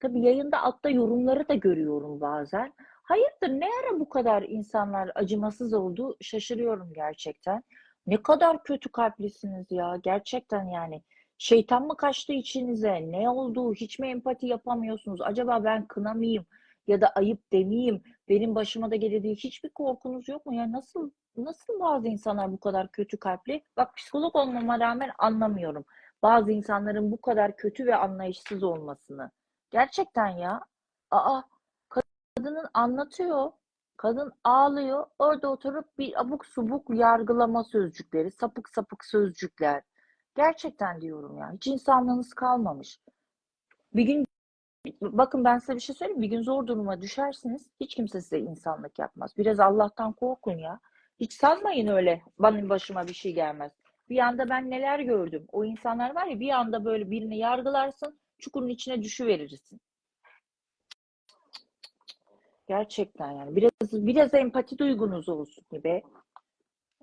Tabii yayında altta yorumları da görüyorum bazen. Hayırdır ne ara bu kadar insanlar acımasız oldu? Şaşırıyorum gerçekten. Ne kadar kötü kalplisiniz ya gerçekten yani. Şeytan mı kaçtı içinize? Ne oldu? Hiç mi empati yapamıyorsunuz? Acaba ben kınamayayım ya da ayıp demeyeyim? Benim başıma da diye hiçbir korkunuz yok mu? Ya nasıl nasıl bazı insanlar bu kadar kötü kalpli? Bak psikolog olmama rağmen anlamıyorum. Bazı insanların bu kadar kötü ve anlayışsız olmasını. Gerçekten ya. Aa, kadının anlatıyor. Kadın ağlıyor. Orada oturup bir abuk subuk yargılama sözcükleri, sapık sapık sözcükler. Gerçekten diyorum ya. Hiç insanlığınız kalmamış. Bir gün bakın ben size bir şey söyleyeyim. Bir gün zor duruma düşersiniz. Hiç kimse size insanlık yapmaz. Biraz Allah'tan korkun ya. Hiç sanmayın öyle benim başıma bir şey gelmez. Bir anda ben neler gördüm. O insanlar var ya bir anda böyle birini yargılarsın, çukurun içine düşüverirsin. Gerçekten yani biraz biraz empati duygunuz olsun.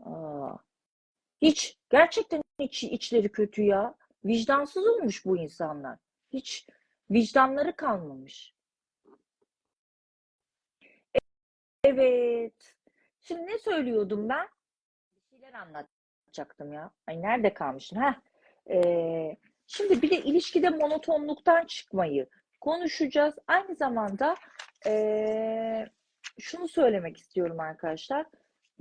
Aa. Hiç gerçekten hiç içleri kötü ya. Vicdansız olmuş bu insanlar. Hiç vicdanları kalmamış. Evet. Şimdi ne söylüyordum ben? Bir şeyler anlatacaktım ya. Ay nerede kalmışım? Heh. Ee, şimdi bir de ilişkide monotonluktan çıkmayı konuşacağız. Aynı zamanda ee, şunu söylemek istiyorum arkadaşlar.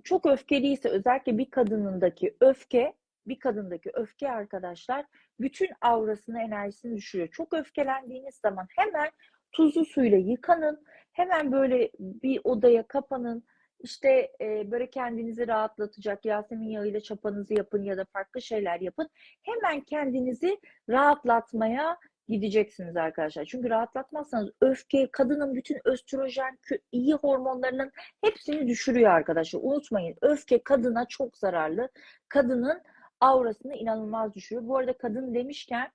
Çok öfkeliyse özellikle bir kadınındaki öfke, bir kadındaki öfke arkadaşlar bütün aurasını, enerjisini düşürüyor. Çok öfkelendiğiniz zaman hemen tuzlu suyla yıkanın. Hemen böyle bir odaya kapanın. İşte e, böyle kendinizi rahatlatacak Yasemin yağıyla çapanızı yapın ya da farklı şeyler yapın. Hemen kendinizi rahatlatmaya gideceksiniz arkadaşlar. Çünkü rahatlatmazsanız öfke, kadının bütün östrojen, iyi hormonlarının hepsini düşürüyor arkadaşlar. Unutmayın öfke kadına çok zararlı. Kadının aurasını inanılmaz düşürüyor. Bu arada kadın demişken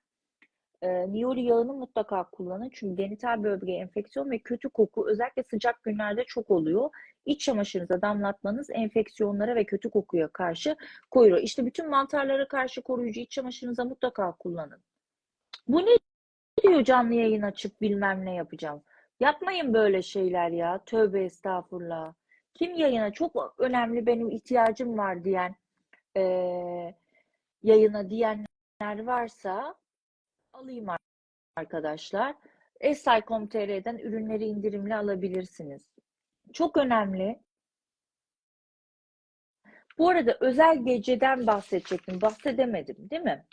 e, niyoli yağını mutlaka kullanın. Çünkü genital bölge enfeksiyon ve kötü koku özellikle sıcak günlerde çok oluyor. İç çamaşırınıza damlatmanız enfeksiyonlara ve kötü kokuya karşı koruyor. İşte bütün mantarlara karşı koruyucu iç çamaşırınıza mutlaka kullanın. Bu ne diyor canlı yayın açıp bilmem ne yapacağım. Yapmayın böyle şeyler ya. Tövbe estağfurullah. Kim yayına çok önemli benim ihtiyacım var diyen e, yayına diyenler varsa alayım arkadaşlar. Esay.com.tr'den ürünleri indirimli alabilirsiniz. Çok önemli. Bu arada özel geceden bahsedecektim. Bahsedemedim değil mi?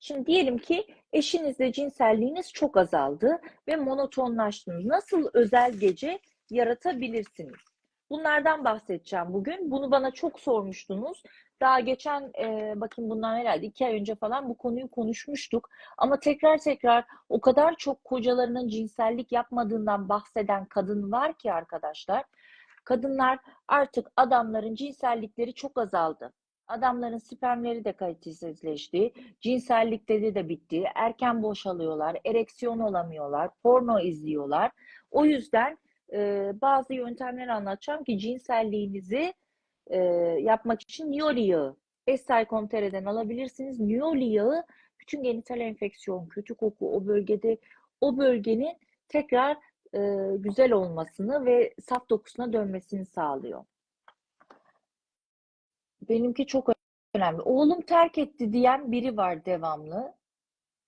Şimdi diyelim ki eşinizle cinselliğiniz çok azaldı ve monotonlaştınız. Nasıl özel gece yaratabilirsiniz? Bunlardan bahsedeceğim bugün. Bunu bana çok sormuştunuz. Daha geçen e, bakın bundan herhalde iki ay önce falan bu konuyu konuşmuştuk. Ama tekrar tekrar o kadar çok kocalarının cinsellik yapmadığından bahseden kadın var ki arkadaşlar. Kadınlar artık adamların cinsellikleri çok azaldı. Adamların spermleri de kalitesizleşti. Cinsellikleri de bitti. Erken boşalıyorlar. Ereksiyon olamıyorlar. Porno izliyorlar. O yüzden e, bazı yöntemler anlatacağım ki cinselliğinizi e, yapmak için Nioli yağı. Estel.com.tr'den alabilirsiniz. Nioli yağı bütün genital enfeksiyon, kötü koku o bölgede o bölgenin tekrar e, güzel olmasını ve saf dokusuna dönmesini sağlıyor. Benimki çok önemli. Oğlum terk etti diyen biri var devamlı.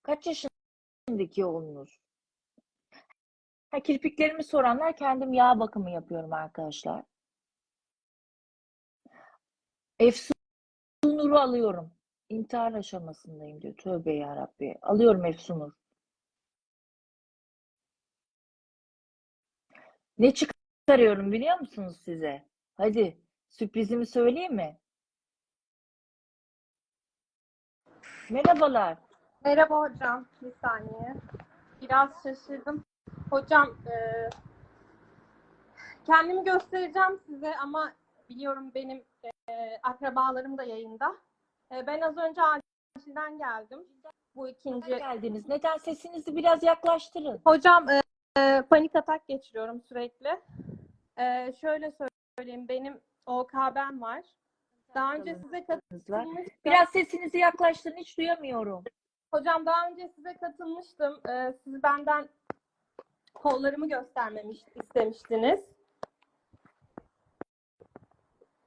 Kaç yaşındaki oğlunuz? Ha, kirpiklerimi soranlar kendim yağ bakımı yapıyorum arkadaşlar. Efsunur'u alıyorum. İntihar aşamasındayım diyor. Tövbe yarabbi. Alıyorum Efsunur. Ne çıkarıyorum biliyor musunuz size? Hadi sürprizimi söyleyeyim mi? Merhabalar. Merhaba hocam. Bir saniye. Biraz şaşırdım. Hocam e, kendimi göstereceğim size ama biliyorum benim e, akrabalarım da yayında. E, ben az önce acilden geldim. Bu ikinci. Neden geldiniz? Neden sesinizi biraz yaklaştırın? Hocam e, e, panik atak geçiriyorum sürekli. E, şöyle söyleyeyim benim OKB'm var. Daha önce size katılmıştım. Biraz sesinizi yaklaştırın. Hiç duyamıyorum. Hocam daha önce size katılmıştım. Ee, siz benden kollarımı göstermemi istemiştiniz.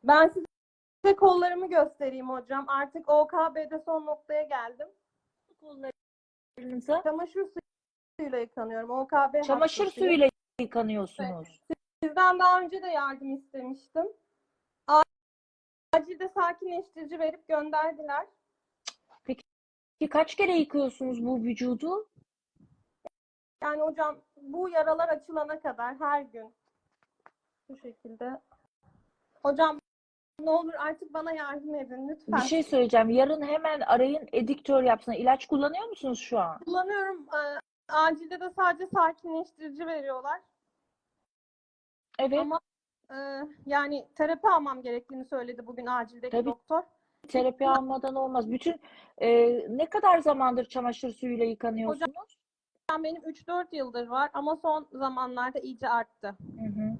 Ben size kollarımı göstereyim hocam. Artık OKB'de son noktaya geldim. Kollarınıza Çamaşır suyuyla yıkanıyorum. OKB çamaşır suyuyla yıkanıyorsunuz. Sizden daha önce de yardım istemiştim. Acilde sakinleştirici verip gönderdiler. Peki kaç kere yıkıyorsunuz bu vücudu? Yani hocam bu yaralar açılana kadar her gün bu şekilde. Hocam ne olur artık bana yardım edin lütfen. Bir şey söyleyeceğim. Yarın hemen arayın ediktör yapsın. İlaç kullanıyor musunuz şu an? Kullanıyorum. Ee, acilde de sadece sakinleştirici veriyorlar. Evet. Ama e, yani terapi almam gerektiğini söyledi bugün acildeki Tabii. doktor. Terapi almadan olmaz. Bütün e, ne kadar zamandır çamaşır suyuyla yıkanıyorsunuz? Yani benim 3-4 yıldır var ama son zamanlarda iyice arttı. Hı hı.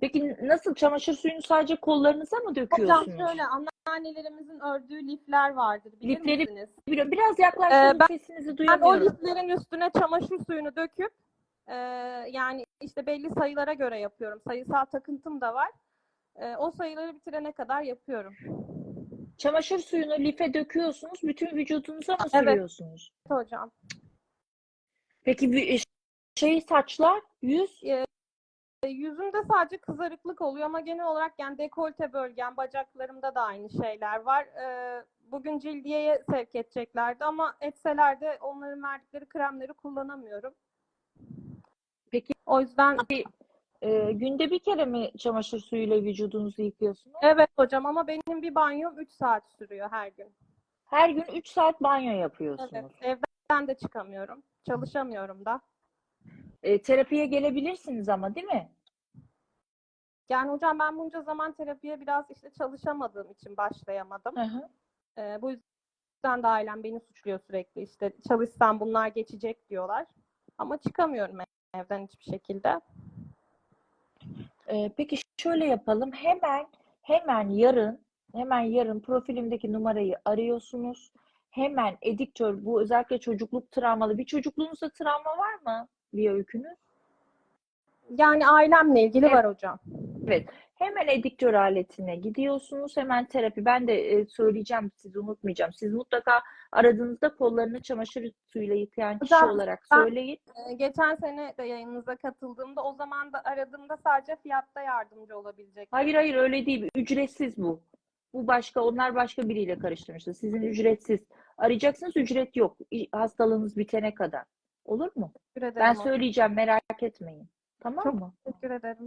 Peki nasıl çamaşır suyunu sadece kollarınıza mı Hocam döküyorsunuz? şöyle anneannelerimizin ördüğü lifler vardır bilir Lifleri misiniz? Biraz biraz yaklaştırın Ee, ben- sesinizi Ben o duyamıyorum. liflerin üstüne çamaşır suyunu döküp e, yani işte belli sayılara göre yapıyorum. Sayısal takıntım da var. E, o sayıları bitirene kadar yapıyorum. Çamaşır suyunu life döküyorsunuz. Bütün vücudunuza mı Evet. sürüyorsunuz? Hocam. Peki bir şey saçlar, yüz E, yüzümde sadece kızarıklık oluyor ama genel olarak yani dekolte bölgem, bacaklarımda da aynı şeyler var. E, bugün cildiyeye sevk edeceklerdi ama etseler de onların verdikleri kremleri kullanamıyorum. Peki O yüzden e, günde bir kere mi çamaşır suyuyla vücudunuzu yıkıyorsunuz? evet hocam ama benim bir banyom 3 saat sürüyor her gün. Her gün 3 saat banyo Evet, yapıyorsunuz. Evden de çıkamıyorum. Çalışamıyorum da. E, terapiye gelebilirsiniz ama değil mi? Yani hocam ben bunca zaman terapiye biraz işte çalışamadığım için başlayamadım. Hı hı. Ee, bu yüzden de ailem beni suçluyor sürekli. İşte çalışsam bunlar geçecek diyorlar. Ama çıkamıyorum evden hiçbir şekilde. E, peki şöyle yapalım. Hemen hemen yarın hemen yarın profilimdeki numarayı arıyorsunuz. Hemen ediktör bu özellikle çocukluk travmalı. Bir çocukluğunuzda travma var mı? Bir öykünüz? Yani ailemle ilgili Evet. var hocam. Evet. Hemen ediktör aletine gidiyorsunuz. Hemen terapi. Ben de e, söyleyeceğim, sizi unutmayacağım. Siz mutlaka aradığınızda kollarını çamaşır suyuyla yıkayan kişi Hocam, olarak ben- söyleyin. Ee, geçen sene de yayınınıza katıldığımda o zaman da aradığımda sadece fiyatta yardımcı olabilecek. Hayır hayır öyle değil. Ücretsiz bu. Bu başka, onlar başka biriyle karıştırmışlar. Sizin ücretsiz. Arayacaksınız ücret yok. Hastalığınız bitene kadar. Olur mu? Ederim. Ben söyleyeceğim merak etmeyin. Tamam Çok mı? teşekkür ederim.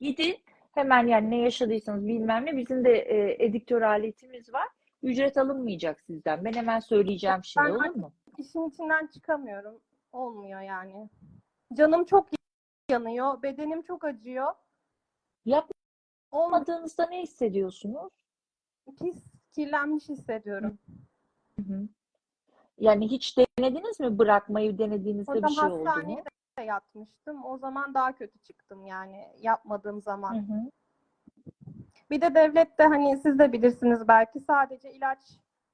Gidin hemen yani ne yaşadıysanız bilmem ne bizim de e, ediktör aletimiz var. Ücret alınmayacak sizden. Ben hemen söyleyeceğim şimdi Ben olur mu? İşin içinden çıkamıyorum. Olmuyor yani. Canım çok yanıyor. Bedenim çok acıyor. Yapmadığınızda ne hissediyorsunuz? Pis, kirlenmiş hissediyorum. Hı hı. Yani hiç denediniz mi bırakmayı denediğinizde bir şey oldu mu? hastaneye de yatmıştım. O zaman daha kötü çıktım yani yapmadığım Hı zaman. hı. Bir de devlet de hani siz de bilirsiniz belki sadece ilaç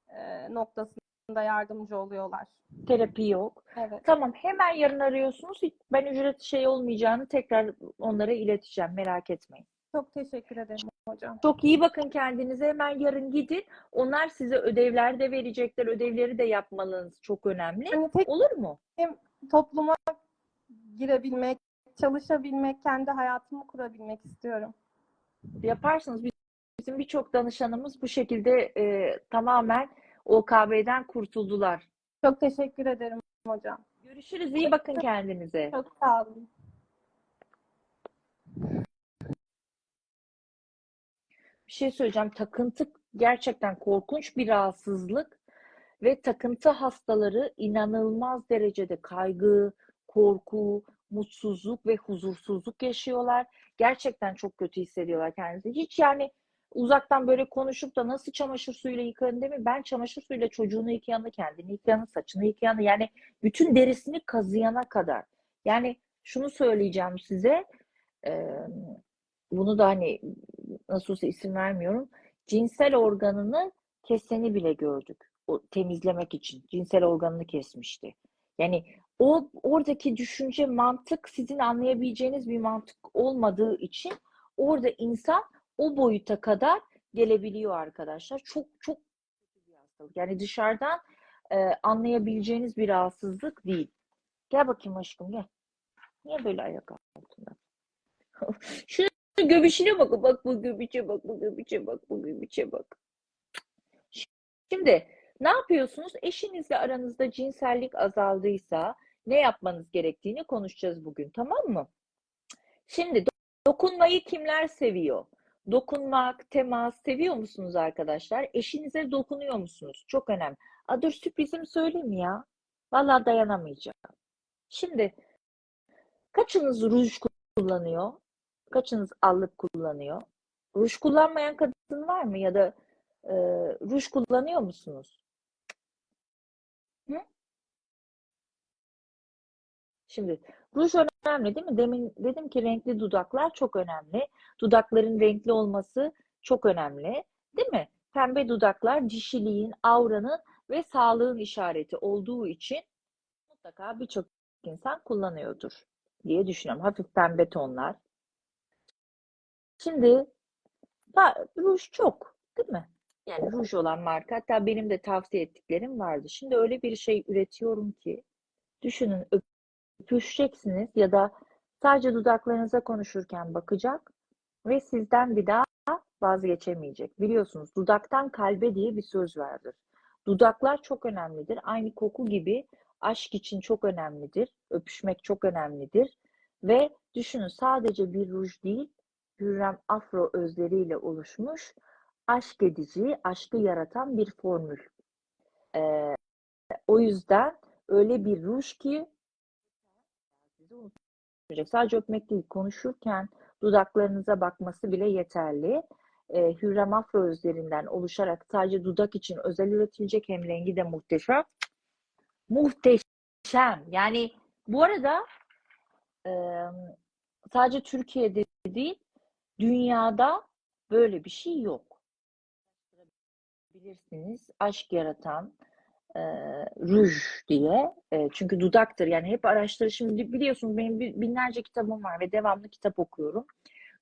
e, noktasında yardımcı oluyorlar. Terapi yok. Evet. Tamam hemen yarın arıyorsunuz. Ben ücret şey olmayacağını tekrar onlara ileteceğim. Merak etmeyin. Çok teşekkür ederim hocam. Çok iyi bakın kendinize. Hemen yarın gidin. Onlar size ödevler de verecekler. Ödevleri de yapmanız çok önemli. Hani tek Olur mu? topluma girebilmek, çalışabilmek, kendi hayatımı kurabilmek istiyorum. Yaparsınız. Bizim birçok danışanımız bu şekilde e, tamamen OKB'den kurtuldular. Çok teşekkür ederim hocam. Görüşürüz. İyi bakın kendinize. Çok sağ olun. Bir şey söyleyeceğim. Takıntı gerçekten korkunç bir rahatsızlık ve takıntı hastaları inanılmaz derecede kaygı, korku, mutsuzluk ve huzursuzluk yaşıyorlar. Gerçekten çok kötü hissediyorlar kendinizi. Hiç yani uzaktan böyle konuşup da nasıl çamaşır suyuyla yıkarım değil mi? Ben çamaşır suyuyla çocuğunu yıkayanı, kendini yıkayanı, saçını yıkayanı yani bütün derisini kazıyana kadar. Yani şunu söyleyeceğim size. eee, bunu da hani nasıl isim vermiyorum. Cinsel organını keseni bile gördük. o temizlemek için cinsel organını kesmişti. Yani o oradaki düşünce mantık sizin anlayabileceğiniz bir mantık olmadığı için orada insan o boyuta kadar gelebiliyor arkadaşlar. Çok çok. Yani dışarıdan e, anlayabileceğiniz bir rahatsızlık değil. Gel bakayım aşkım gel. Niye böyle ayak altında? Şunu göbüşüne bak. Bak bu göbüşe bak. Bu göbüşe bak. Bu göbüşe bak. Şimdi ne yapıyorsunuz? Eşinizle aranızda cinsellik azaldıysa ne yapmanız gerektiğini konuşacağız bugün. Tamam mı? Şimdi do- dokunmayı kimler seviyor? Dokunmak, temas seviyor musunuz arkadaşlar? Eşinize dokunuyor musunuz? Çok önemli. Aa, dur sürprizimi söyleyeyim ya? Vallahi dayanamayacağım. Şimdi kaçınız ruj kullanıyor? Kaçınız allık kullanıyor? Ruj kullanmayan kadın var mı? Ya da e, ruj kullanıyor musunuz? Hı? Şimdi ruj önemli değil mi? Demin dedim ki renkli dudaklar çok önemli. Dudakların renkli olması çok önemli. Değil mi? Pembe dudaklar dişiliğin, auranın ve sağlığın işareti olduğu için mutlaka birçok insan kullanıyordur diye düşünüyorum. Hafif pembe tonlar. Şimdi ruj çok değil mi? Yani ruj olan marka hatta benim de tavsiye ettiklerim vardı. Şimdi öyle bir şey üretiyorum ki düşünün öpüşeceksiniz ya da sadece dudaklarınıza konuşurken bakacak ve sizden bir daha vazgeçemeyecek. Biliyorsunuz dudaktan kalbe diye bir söz vardır. Dudaklar çok önemlidir. Aynı koku gibi aşk için çok önemlidir. Öpüşmek çok önemlidir. Ve düşünün sadece bir ruj değil, Hürrem Afro özleriyle oluşmuş aşk edici, aşkı yaratan bir formül. Ee, o yüzden öyle bir ruj ki. Sadece öpmek değil, konuşurken dudaklarınıza bakması bile yeterli. Ee, Hürrem Afro özlerinden oluşarak sadece dudak için özel üretilecek hem rengi de muhteşem. Muhteşem. Yani bu arada e, sadece Türkiye'de değil, dünyada böyle bir şey yok. Bilirsiniz aşk yaratan e, ruj diye. E, çünkü dudaktır. Yani hep araştır. Şimdi biliyorsunuz benim bi- binlerce kitabım var ve devamlı kitap okuyorum.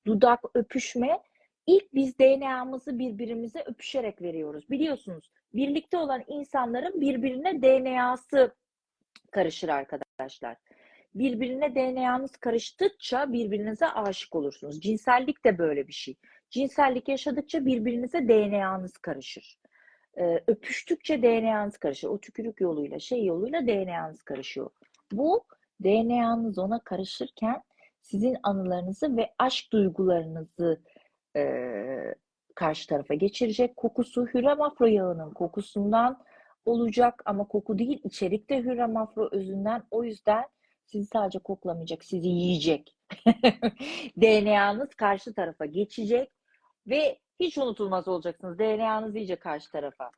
Dudak öpüşme. İlk biz DNA'mızı birbirimize öpüşerek veriyoruz. Biliyorsunuz birlikte olan insanların birbirine DNA'sı karışır arkadaşlar. Birbirine DNA'nız karıştıkça birbirinize aşık olursunuz. Cinsellik de böyle bir şey. Cinsellik yaşadıkça birbirinize DNA'nız karışır. Ee, öpüştükçe DNA'nız karışır. O tükürük yoluyla, şey yoluyla DNA'nız karışıyor. Bu DNA'nız ona karışırken sizin anılarınızı ve aşk duygularınızı e, karşı tarafa geçirecek. Kokusu Hürrem Afro yağının kokusundan olacak ama koku değil, içerikte Hürrem Afro özünden. O yüzden sizi sadece koklamayacak, sizi yiyecek. DNA'nız karşı tarafa geçecek ve hiç unutulmaz olacaksınız. DNA'nız iyice karşı tarafa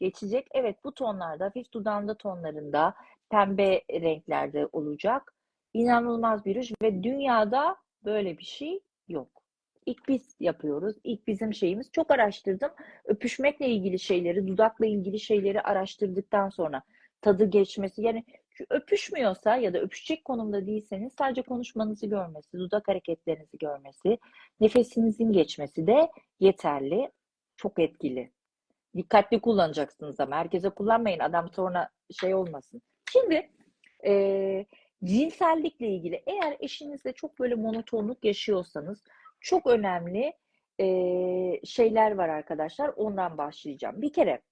geçecek. Evet bu tonlarda, hafif dudağında tonlarında, pembe renklerde olacak. İnanılmaz bir ruj ve dünyada böyle bir şey yok. İlk biz yapıyoruz. İlk bizim şeyimiz. Çok araştırdım. Öpüşmekle ilgili şeyleri, dudakla ilgili şeyleri araştırdıktan sonra tadı geçmesi. Yani öpüşmüyorsa ya da öpüşecek konumda değilseniz sadece konuşmanızı görmesi, dudak hareketlerinizi görmesi, nefesinizin geçmesi de yeterli. Çok etkili. Dikkatli kullanacaksınız ama herkese kullanmayın. Adam sonra şey olmasın. Şimdi e, cinsellikle ilgili eğer eşinizle çok böyle monotonluk yaşıyorsanız çok önemli e, şeyler var arkadaşlar. Ondan başlayacağım. Bir kere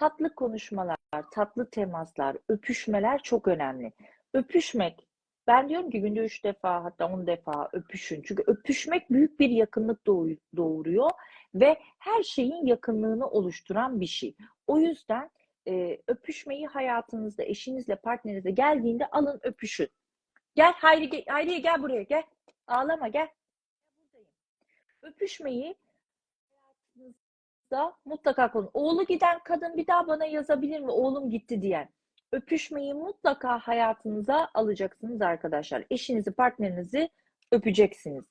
tatlı konuşmalar, tatlı temaslar, öpüşmeler çok önemli. Öpüşmek, ben diyorum ki günde üç defa hatta on defa öpüşün. Çünkü öpüşmek büyük bir yakınlık doğu- doğuruyor ve her şeyin yakınlığını oluşturan bir şey. O yüzden e, öpüşmeyi hayatınızda eşinizle, partnerinizle geldiğinde alın öpüşün. Gel Hayri, Hayriye gel buraya gel. Ağlama gel. Öpüşmeyi hayatınızda mutlaka kullanın. Oğlu giden kadın bir daha bana yazabilir mi? Oğlum gitti diyen. Öpüşmeyi mutlaka hayatınıza alacaksınız arkadaşlar. Eşinizi, partnerinizi öpeceksiniz.